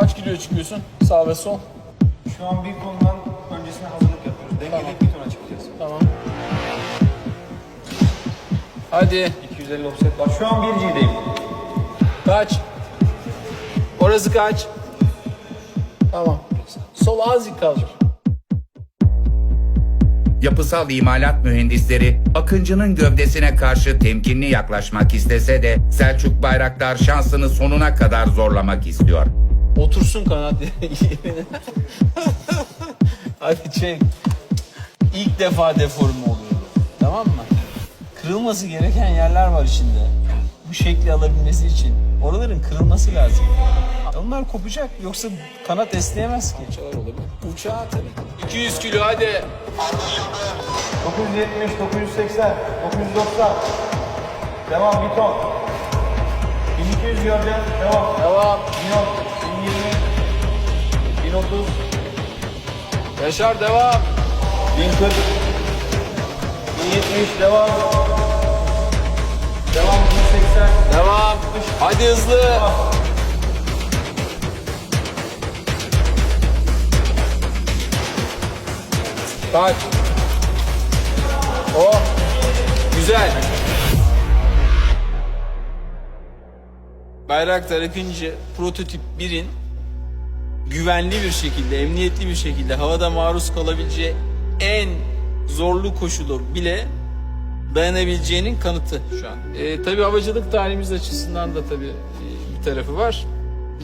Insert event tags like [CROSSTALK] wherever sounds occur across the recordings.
Kaç kilo çıkıyorsun? Sağ ve sol. Şu an bir konudan öncesine hazırlık yapıyoruz. Dengeleyip bir tona çıkacağız. Tamam. Hadi. 250 offset var. Şu an 1G'deyim. Kaç? Orası kaç? Tamam. Sol azıcık kaldır. Yapısal imalat mühendisleri Akıncı'nın gövdesine karşı temkinli yaklaşmak istese de Selçuk Bayraktar şansını sonuna kadar zorlamak istiyor. Otursun kanat yerine. [LAUGHS] Hadi çek. İlk defa deforme oluyor. Tamam mı? Kırılması gereken yerler var içinde. Bu şekli alabilmesi için. Oraların kırılması lazım. Onlar kopacak yoksa kanat esneyemez ki. Uçalar olabilir. Uçağı tabii. 200 kilo hadi. 970, 980, 990. Devam bir ton. 1200 göreceğim. Devam. Devam. 1010, 1020, 1030, Yaşar devam. 1040, 1070 devam. Devam 1080. Devam. Hadi hızlı. Kaç. Oh. Güzel. Bayraktar Akıncı prototip 1'in güvenli bir şekilde, emniyetli bir şekilde havada maruz kalabileceği en zorlu koşulu bile dayanabileceğinin kanıtı şu an. E, tabii havacılık tarihimiz açısından da tabii e, bir tarafı var.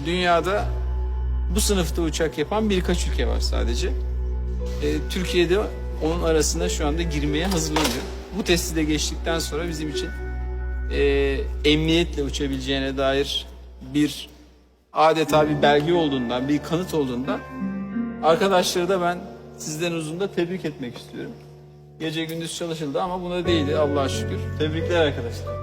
Dünyada bu sınıfta uçak yapan birkaç ülke var sadece. E, Türkiye'de onun arasına şu anda girmeye hazırlanıyor. Bu testi de geçtikten sonra bizim için e, emniyetle uçabileceğine dair bir adeta bir belge olduğundan, bir kanıt olduğundan arkadaşları da ben sizden uzun da tebrik etmek istiyorum. Gece gündüz çalışıldı ama buna değildi Allah'a şükür. Tebrikler arkadaşlar.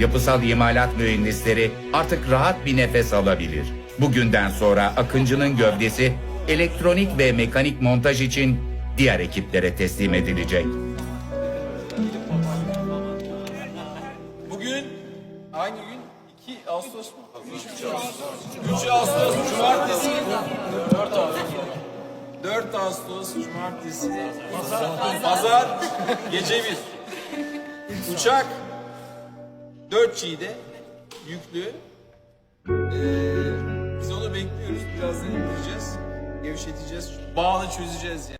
Yapısal imalat mühendisleri artık rahat bir nefes alabilir. Bugünden sonra Akıncı'nın gövdesi elektronik ve mekanik montaj için diğer ekiplere teslim edilecek. Bugün hangi gün? 2 Ağustos mu? 3 Ağustos. 3 Ağustos Cumartesi. 4 Ağustos. 4 Ağustos Cumartesi. Pazar. Pazar. Gece 1. Uçak 4G'de yüklü. Ee. Birazdan indireceğiz. Gevşeteceğiz. Bağını çözeceğiz yani.